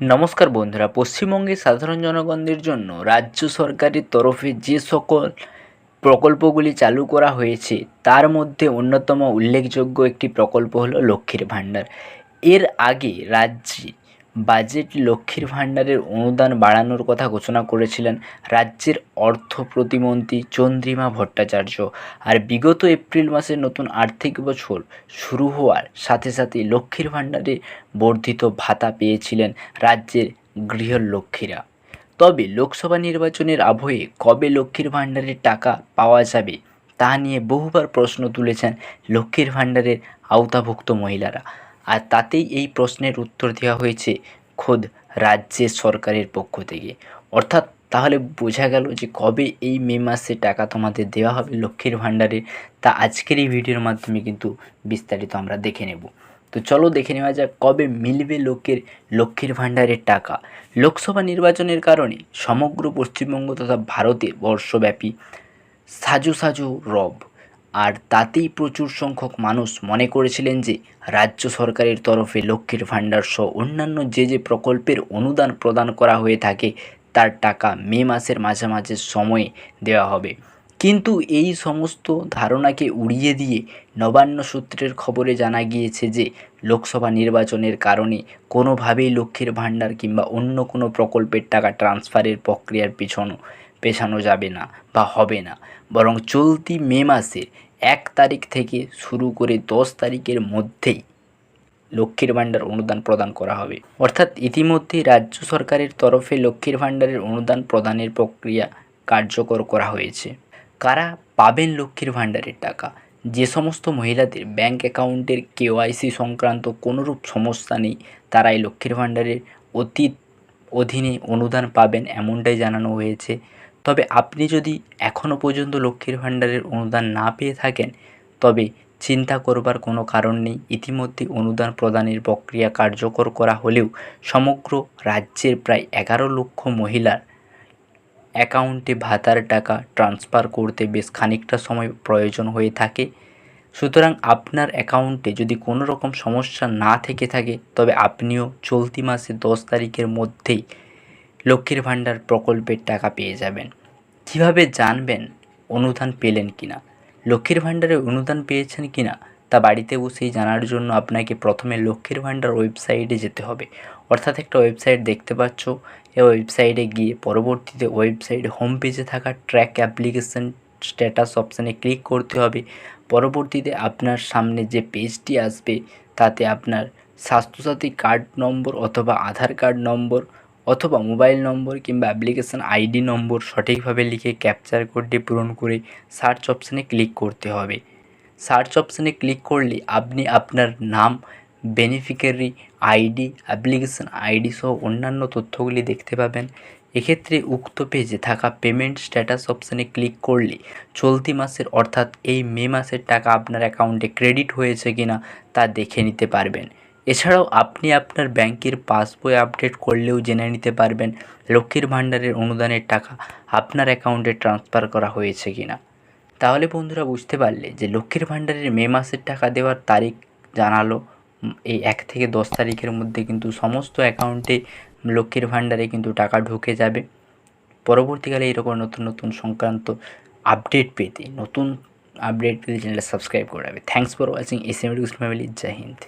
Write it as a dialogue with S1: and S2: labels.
S1: নমস্কার বন্ধুরা, পশ্চিমবঙ্গে সাধারণ জনগণদের জন্য রাজ্য সরকারের তরফে যে সকল প্রকল্পগুলি চালু করা হয়েছে, তার মধ্যে অন্যতম উল্লেখযোগ্য একটি প্রকল্প হলো লক্ষ্মীর ভাণ্ডার। এর আগে রাজ্যে বাজেট লক্ষ্মীর ভাণ্ডারের অনুদান বাড়ানোর কথা ঘোষণা করেছিলেন রাজ্যের অর্থ প্রতিমন্ত্রী চন্দ্রিমা ভট্টাচার্য। আর বিগত এপ্রিল মাসের নতুন আর্থিক বছর শুরু হওয়ার সাথে সাথে লক্ষ্মীর ভাণ্ডারে বর্ধিত ভাতা পেয়েছিলেন রাজ্যের গৃহলক্ষ্মীরা। তবে লোকসভা নির্বাচনের আবহে কবে লক্ষ্মীর ভাণ্ডারের টাকা পাওয়া যাবে তা নিয়ে বহুবার প্রশ্ন তুলেছেন লক্ষ্মীর ভাণ্ডারের আওতাভুক্ত মহিলারা। আর তাতেই এই প্রশ্নের উত্তর দেওয়া হয়েছে খোদ রাজ্যের সরকারের পক্ষ থেকে। অর্থাৎ তাহলে বোঝা গেল যে কবে এই মে মাসে টাকা তোমাদের দেওয়া হবে লক্ষ্মীর ভাণ্ডারে, তা আজকের এই ভিডিওর মাধ্যমে কিন্তু বিস্তারিত আমরা দেখে নেব। তো চলো দেখে নেওয়া যাক কবে মিলবে লোকের লক্ষ্মীর ভাণ্ডারের টাকা। লোকসভা নির্বাচনের কারণে সমগ্র পশ্চিমবঙ্গ তথা ভারতে বর্ষব্যাপী সাজু সাজু রব। আর তাতেই প্রচুর সংখ্যক মানুষ মনে করেছিলেন যে রাজ্য সরকারের তরফে লক্ষ্মীর ভাণ্ডার সহ অন্যান্য যে যে প্রকল্পের অনুদান প্রদান করা হয়ে থাকে, তার টাকা মে মাসের মাঝামাঝি সময়ে দেওয়া হবে। কিন্তু এই সমস্ত ধারণাকে উড়িয়ে দিয়ে নবান্ন সূত্রের খবরে জানা গিয়েছে যে লোকসভা নির্বাচনের কারণে কোনোভাবেই লক্ষ্মীর ভাণ্ডার কিংবা অন্য কোনো প্রকল্পের টাকা ট্রান্সফারের প্রক্রিয়ার পিছনো পেছানো যাবে না বা হবে না। বরং চলতি মে মাসের এক তারিখ থেকে শুরু করে দশ তারিখের মধ্যেই লক্ষ্মীর ভাণ্ডার অনুদান প্রদান করা হবে। অর্থাৎ ইতিমধ্যেই রাজ্য সরকারের তরফে লক্ষ্মীর ভাণ্ডারের অনুদান প্রদানের প্রক্রিয়া কার্যকর করা হয়েছে। কারা পাবেন লক্ষ্মীর ভাণ্ডারের টাকা? যে সমস্ত মহিলাদের ব্যাঙ্ক অ্যাকাউন্টের কেওয়াইসি সংক্রান্ত কোনোরূপ সমস্যা নেই, তারাই লক্ষ্মীর ভাণ্ডারের অতীত অধীনে অনুদান পাবেন এমনটাই জানানো হয়েছে। তবে আপনি যদি এখনও পর্যন্ত লক্ষ্মীর ভাণ্ডারের অনুদান না পেয়ে থাকেন, তবে চিন্তা করবার কোনো কারণ নেই। ইতিমধ্যে অনুদান প্রদানের প্রক্রিয়া কার্যকর করা হলেও সমগ্র রাজ্যের প্রায় এগারো লক্ষ মহিলার অ্যাকাউন্টে ভাতার টাকা ট্রান্সফার করতে বেশ খানিকটা সময় প্রয়োজন হয়ে থাকে। সুতরাং আপনার অ্যাকাউন্টে যদি কোনো রকম সমস্যা না থেকে থাকে, তবে আপনিও চলতি মাসে দশ তারিখের মধ্যেই লক্ষ্মীর ভাণ্ডার প্রকল্পের টাকা পেয়ে যাবেন। কীভাবে জানবেন অনুদান পেলেন কি না লক্ষ্মীর ভাণ্ডারে অনুদান পেয়েছেন কি না তা বাড়িতে বসেই জানার জন্য আপনাকে প্রথমে লক্ষ্মীর ভাণ্ডার ওয়েবসাইটে যেতে হবে। অর্থাৎ একটা ওয়েবসাইট দেখতে পাচ্ছ। এই ওয়েবসাইটে গিয়ে পরবর্তীতে ওয়েবসাইট হোম পেজে থাকা ট্র্যাক অ্যাপ্লিকেশন স্ট্যাটাস অপশানে ক্লিক করতে হবে। পরবর্তীতে আপনার সামনে যে পেজটি আসবে, তাতে আপনার স্বাস্থ্যসাথী কার্ড নম্বর অথবা আধার কার্ড নম্বর অথবা মোবাইল নম্বর কিংবা অ্যাপ্লিকেশান আইডি নম্বর সঠিকভাবে লিখে ক্যাপচার কোডটি পূরণ করে সার্চ অপশানে ক্লিক করতে হবে। সার্চ অপশানে ক্লিক করলে আপনি আপনার নাম বেনিফিকারি আইডি অ্যাপ্লিকেশান আইডি সহ অন্যান্য তথ্যগুলি দেখতে পাবেন। এক্ষেত্রে উক্ত পেজে থাকা পেমেন্ট স্ট্যাটাস অপশানে ক্লিক করলে চলতি মাসের অর্থাৎ এই মে মাসের টাকা আপনার অ্যাকাউন্টে ক্রেডিট হয়েছে কিনা তা দেখে নিতে পারবেন। এছাড়াও আপনি আপনার ব্যাংকের পাসবই আপডেট করলেও জেনে নিতে পারবেন লক্ষ্মীর ভাণ্ডারের অনুদানের টাকা আপনার অ্যাকাউন্টে ট্রান্সফার করা হয়েছে কি না তাহলে বন্ধুরা বুঝতে পারলে যে লক্ষ্মীর ভাণ্ডারের মে মাসের টাকা দেওয়ার তারিখ জানালো। এই এক থেকে দশ তারিখের মধ্যে কিন্তু সমস্ত অ্যাকাউন্টে লক্ষ্মীর ভাণ্ডারে কিন্তু টাকা ঢুকে যাবে। পরবর্তীকালে এরকম নতুন নতুন সংক্রান্ত আপডেট পেতে নতুন আপডেট পেতে চ্যানেলটা সাবস্ক্রাইব করে রাখবে। Thanks for watching S M family. Joy Hind.